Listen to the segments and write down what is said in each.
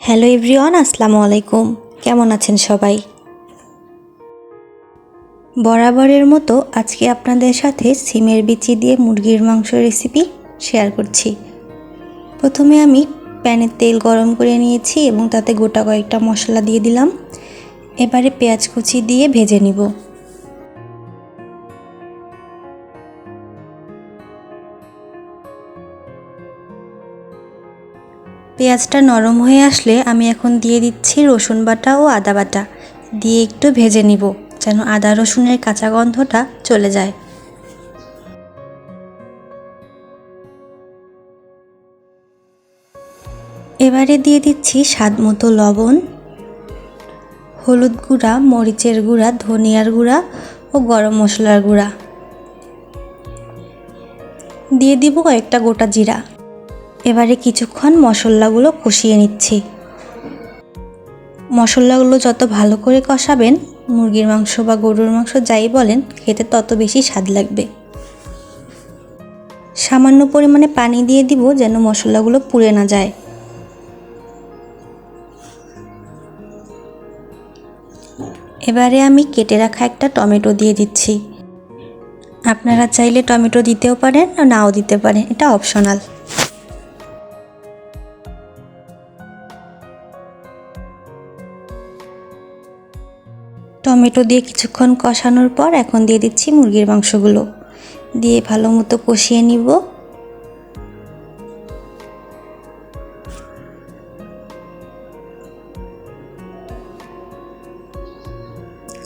Hello everyone, আসসালামু আলাইকুম। কেমন আছেন সবাই? বরাবরের মতো আজকে আপনাদের সাথে সিমের বিচি দিয়ে মুরগির মাংস রেসিপি শেয়ার করছি। প্রথমে আমি প্যানে তেল গরম করে নিয়েছি এবং তাতে গোটা কয়েকটা মশলা দিয়ে দিলাম। এবারে পেঁয়াজ কুচি দিয়ে ভেজে নিব। পেঁয়াজটা নরম হয়ে আসলে আমি এখন দিয়ে দিচ্ছি রসুন বাটা ও আদা বাটা। দিয়ে একটু ভেজে নিব, যেন আদা রসুনের কাঁচা গন্ধটা চলে যায়। এবারে দিয়ে দিচ্ছি স্বাদ মতো লবণ, হলুদ গুঁড়া, মরিচের গুঁড়া, ধনিয়ার গুঁড়া ও গরম মশলার গুঁড়া। দিয়ে দিব কয়েকটা গোটা জিরা। এবারে কিছুক্ষণ মশলাগুলো কষিয়ে নিচ্ছি। মশলাগুলো যত ভালো করে কষাবেন, মুরগির মাংস বা গরুর মাংস যাই বলেন, খেতে তত বেশি স্বাদ লাগবে। সামান্য পরিমাণে পানি দিয়ে দিব যেন মশলাগুলো পুড়ে না যায়। এবারে আমি কেটে রাখা একটা টমেটো দিয়ে দিচ্ছি। আপনারা চাইলে টমেটো দিতেও পারেন নাও দিতে পারেন, এটা অপশনাল। টমেটো দিয়ে কিছুক্ষণ কষানোর পর এখন দিয়ে দিচ্ছি মুরগির মাংসগুলো। দিয়ে ভালো মতো কষিয়ে নিব।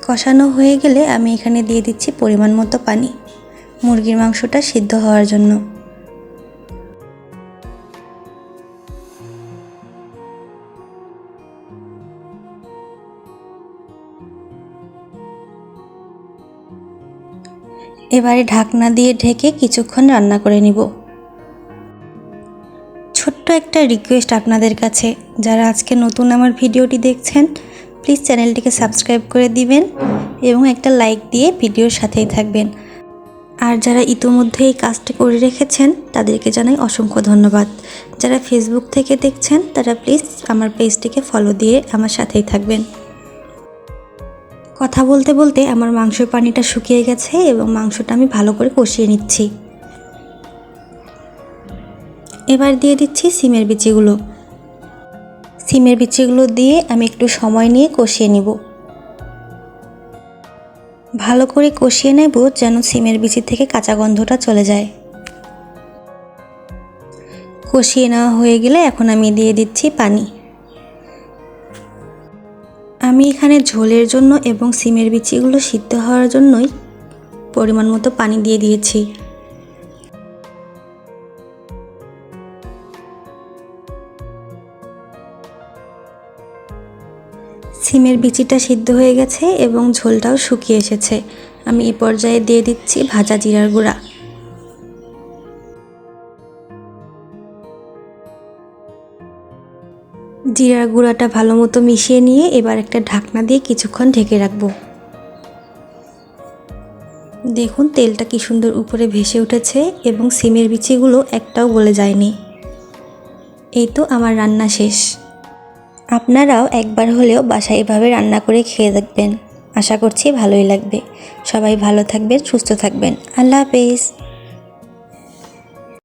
কষানো হয়ে গেলে আমি এখানে দিয়ে দিচ্ছি পরিমাণ মতো পানি। মুরগির মাংসটা সিদ্ধ হওয়ার জন্য। এবারে ঢাকনা দিয়ে ঢেকে কিছুক্ষণ রান্না করে নিব। ছোট্ট একটা রিকোয়েস্ট আপনাদের কাছে। যারা আজকে নতুন আমার ভিডিওটি দেখছেন প্লিজ চ্যানেলটিকে সাবস্ক্রাইব করে দিবেন এবং একটা লাইক দিয়ে ভিডিওর সাথেই থাকবেন। আর যারা ইতোমধ্যে এই কাজটি করে রেখেছেন, তাদেরকে জানাই অসংখ্য ধন্যবাদ। যারা ফেসবুক থেকে দেখছেন, তারা প্লিজ আমার পেজটিকে ফলো দিয়ে আমার সাথেই থাকবেন। কথা বলতে বলতে আমার মাংসের পানিটা শুকিয়ে গেছে এবং মাংসটা আমি ভালো করে কষিয়ে নিচ্ছি। এবার দিয়ে দিচ্ছি সিমের বিচিগুলো। সিমের বিচিগুলো দিয়ে আমি একটু সময় নিয়ে কষিয়ে নিব। ভালো করে কষিয়ে নেব যেন সিমের বিচি থেকে কাঁচা গন্ধটা চলে যায়। কষিয়ে নেওয়া হয়ে গেলে এখন আমি দিয়ে দিচ্ছি পানি। আমি এখানে ঝোলের জন্য এবং সিমের বিচিগুলো সিদ্ধ হওয়ার জন্যই পরিমাণ মতো পানি দিয়ে দিয়েছি। সিমের বিচিটা সিদ্ধ হয়ে গেছে এবং ঝোলটাও শুকিয়ে এসেছে। আমি এই পর্যায়ে দিয়ে দিচ্ছি ভাজা জিরার গুঁড়া। জিরার গুঁড়াটা ভালো মতো মিশিয়ে নিয়ে এবার একটা ঢাকনা দিয়ে কিছুক্ষণ ঢেকে রাখব। দেখুন, তেলটা কি সুন্দর উপরে ভেসে উঠেছে এবং সিমের বিচিগুলো একটাও গলে যায়নি। এই তো আমার রান্না শেষ। আপনারাও একবার হলেও বাসায় এভাবে রান্না করে খেয়ে দেখবেন। আশা করছি ভালোই লাগবে। সবাই ভালো থাকবেন, সুস্থ থাকবেন। আল্লাহ হাফেজ।